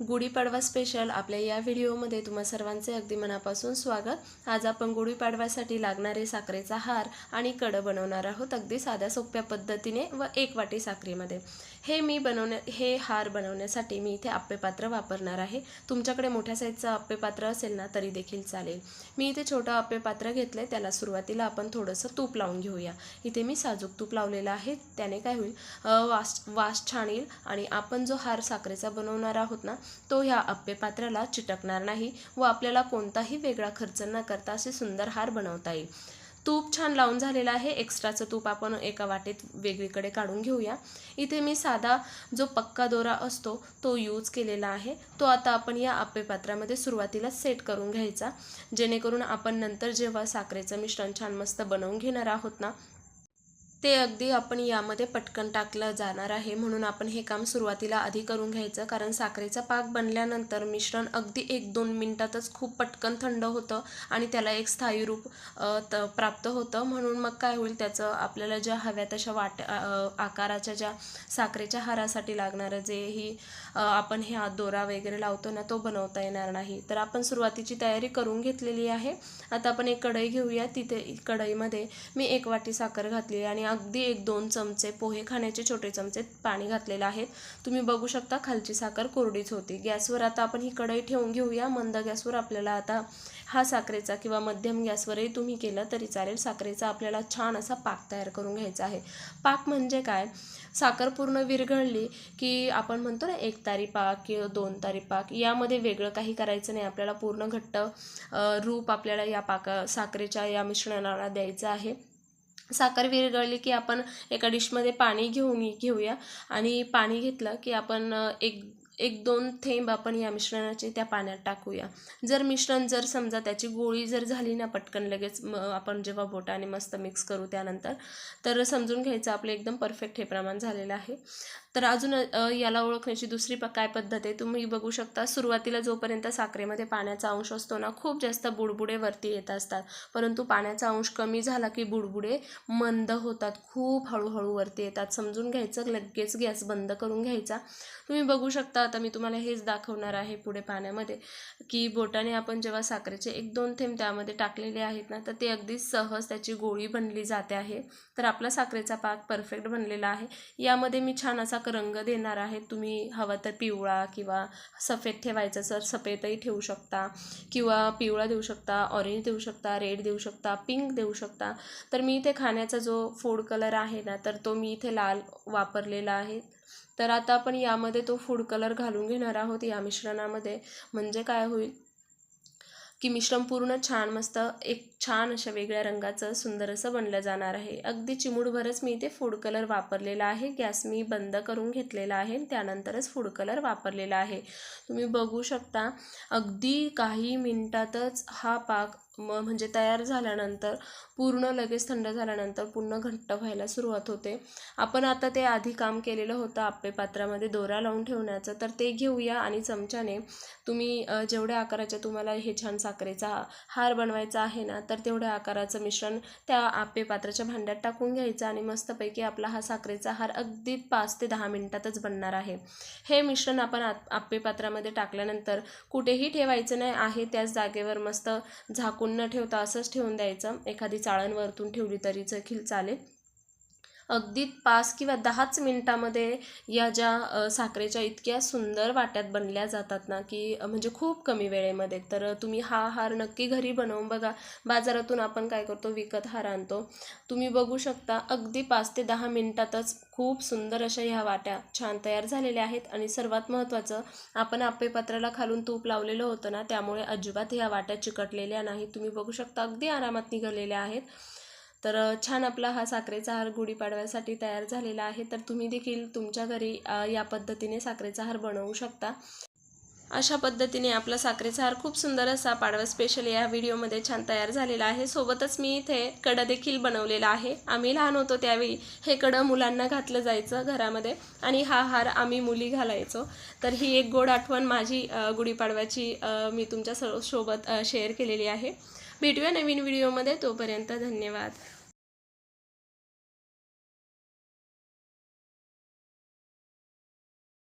Gudi Padwa special आपल्या या व्हिडिओमध्ये तुम्हा सर्वांचे अगदी मनापासून स्वागत. आज आपण गुढीपाडव्यासाठी लागणारे साखरेचा हार आणि कडं बनवणार आहोत अगदी साध्या सोप्या पद्धतीने व एक वाटी साखरेमध्ये. हे मी बनवण्या हे हार बनवण्यासाठी मी इथे आप्पेपात्र वापरणार आहे. तुमच्याकडे मोठ्या साईजचं आप्पेपात्र असेल ना तरी देखील चालेल. मी इथे छोटं आप्पेपात्र घेतलं आहे त्याला सुरुवातीला आपण थोडंसं तूप लावून घेऊया. इथे मी साजूक तूप लावलेलं आहे त्याने काय होईल? वास वास छान येईल आणि आपण जो हार साखरेचा बनवणार आहोत ना तो ह्या अप्पेपात्राला चिटकणार नाही व आपल्याला कोणताही वेगळा खर्च न करता असे सुंदर हार बनवता येईल. तूप छान लावून झालेलं आहे. एक्स्ट्राचं तूप आपण एका वाटेत वेगळीकडे काढून घेऊया. इथे मी साधा जो पक्का दोरा असतो तो यूज केलेला आहे. तो आता आपण या आप्पेपात्रामध्ये सुरुवातीला सेट करून घ्यायचा. जेणेकरून आपण नंतर जेव्हा साखरेचं मिश्रण छान मस्त बनवून घेणार आहोत ना ते अगदी आपण यामध्ये पटकन टाकलं जाणार आहे म्हणून आपण हे काम सुरुवातीला आधी करून घ्यायचं. कारण साखरेचा पाक बनल्यानंतर मिश्रण अगदी एक दोन मिनटातच खूप पटकन थंड होतं आणि त्याला एक स्थायी रूप त प्राप्त होतं. म्हणून मग काय होईल त्याचं आपल्याला ज्या हव्या तशा वाट आकाराच्या ज्या साखरेच्या हारासाठी लागणारं जे ही आपण हे हात दोरा वगैरे लावतो ना तो बनवता येणार नाही. तर आपण सुरुवातीची तयारी करून घेतलेली आहे. आता आपण एक कढई घेऊया. तिथे कढईमध्ये मी एक वाटी साखर घातली आणि अगदी एक दोन चमचे पोहे खाण्याचे छोटे चमचे पाणी घातलेलं आहे. तुम्ही बघू शकता खालची साखर कोरडीच होती. गॅसवर आता आपण ही कढई ठेवून घेऊया. मंद गॅसवर आपल्याला आता हा साखरेचा किंवा मध्यम गॅसवरही तुम्ही केलं तरी चालेल. साखरेचा आपल्याला छान असा पाक तयार करून घ्यायचा आहे. पाक म्हणजे काय? साखर पूर्ण विरघळली की आपण म्हणतो ना एक तारी पाक किंवा दोन तारी पाक यामध्ये वेगळं काही करायचं नाही. आपल्याला पूर्ण घट्ट रूप आपल्याला या पाका साखरेच्या या मिश्रणाला द्यायचं आहे. साखर विरघळली की आपण एका डिशमध्ये पाणी घेऊन घेऊया. आणि पाणी घेतलं की आपण एक एक दोन थेंब आपण या मिश्रणाचे त्या पाण्यात टाकूया. जर मिश्रण जर समजा त्याची गोळी जर झाली ना पटकन लगेच म आपण जेव्हा बोटाने मस्त मिक्स करू त्यानंतर तर समजून घ्यायचं आपलं एकदम परफेक्ट हे प्रमाण झालेलं आहे. तर अजून याला ओळखण्याची दुसरी प काय पद्धत आहे तुम्ही बघू शकता. सुरुवातीला जोपर्यंत साखरेमध्ये पाण्याचा अंश असतो ना खूप जास्त बुडबुडे वरती येत असतात. परंतु पाण्याचा अंश कमी झाला की बुडबुडे मंद होतात. खूप हळूहळू वरती येतात. समजून घ्यायचं लगेच गॅस बंद करून घ्यायचा. तुम्ही बघू शकता आता मी तुम्हाला हेच दाखवणार आहे पुढे पाण्यामध्ये की बोटाने आपण जेव्हा साखरेचे एक दोन थेंब त्यामध्ये टाकलेले आहेत ना तर ते अगदी सहज त्याची गोळी बनली जाते आहे. तर आपला साखरेचा पाक परफेक्ट बनलेला आहे. यामध्ये मी छान असा रंग देणार आहे. तुम्ही हवा तर पिवळा किंवा सफेद ठेवायचं सर सफेदही ठेवू शकता किंवा पिवळा देऊ शकता ऑरेंज देऊ शकता रेड देऊ शकता पिंक देऊ शकता. तर मी इथे खाण्याचा जो फूड कलर आहे ना तर तो मी इथे लाल वापरलेला आहे. तर आता आपण यामध्ये तो फूड कलर घालून घेणार आहोत या मिश्रणामध्ये. म्हणजे काय होईल? की मिश्रण पूर्ण छान मस्त एक छान अशा वेगळ्या रंगाचं सुंदर असं बनलं जाणार आहे. अगदी चिमूडभरच मी इथे फूड कलर वापरलेला आहे. गॅस मी बंद करून घेतलेला आहे त्यानंतरच फूड कलर वापरलेला आहे. तुम्ही बघू शकता अगदी काही मिनटातच हा पाक म म्हणजे तयार झाल्यानंतर पूर्ण लगेच थंड झाल्यानंतर पूर्ण घट्ट व्हायला सुरुवात होते. आपण आता ते आधी काम केलेलं होतं आप्पे पात्रामध्ये दोरा लावून ठेवण्याचं तर ते घेऊया आणि चमच्याने तुम्ही जेवढ्या आकाराच्या तुम्हाला हे छान साखरेचा हार बनवायचा आहे ना तर तेवढ्या आकाराचं मिश्रण त्या आप्पे पात्राच्या भांड्यात टाकून घ्यायचं आणि मस्तपैकी आपला हा साखरेचा हार अगदी पाच ते दहा मिनिटातच बनणार आहे. हे मिश्रण आपण आ आप्पे पात्रामध्ये टाकल्यानंतर कुठेही ठेवायचं नाही आहे त्याच जागेवर मस्त झाकून न ठेवता असंच ठेवून द्यायचं. एखादी चाळण वरतून ठेवली तरी देखील चालेल. अगदी पाच किंवा दहाच मिनटामध्ये या ज्या साखरेच्या इतक्या सुंदर वाट्यात बनल्या जातात ना की म्हणजे खूप कमी वेळेमध्ये. तर तुम्ही हा हार नक्की घरी बनवून बघा. बाजारातून आपण काय करतो विकत हार आणतो. तुम्ही बघू शकता अगदी पाच ते दहा मिनटातच खूप सुंदर अशा ह्या वाट्या छान तयार झालेल्या आहेत. आणि सर्वात महत्त्वाचं आपण आपेपत्राला खालून तूप लावलेलं होतं ना त्यामुळे अजिबात ह्या वाट्या चिकटलेल्या नाही तुम्ही बघू शकता अगदी आरामात निघालेल्या आहेत. तर छान आपला हा साखरेचा हार गुढीपाडव्यासाठी तयार झालेला आहे. तर तुम्ही देखील तुमच्या घरी या पद्धतीने साखरेचा हार बनवू शकता. अशा पद्धतीने आपला साखरेचा हार खूप सुंदर असा पाडवा स्पेशल या व्हिडिओमध्ये छान तयार झालेला आहे. सोबतच मी इथे कडं देखील बनवलेला आहे. आम्ही लहान होतो त्यावेळी हे कडं मुलांना घातलं जायचं घरामध्ये आणि हा हार आम्ही मुली घालायचो. तर ही एक गोड आठवण माझी गुढीपाडव्याची मी तुमच्या सो- सोबत शेअर केलेली आहे. भेटूया नवीन व्हिडिओमध्ये तोपर्यंत धन्यवाद.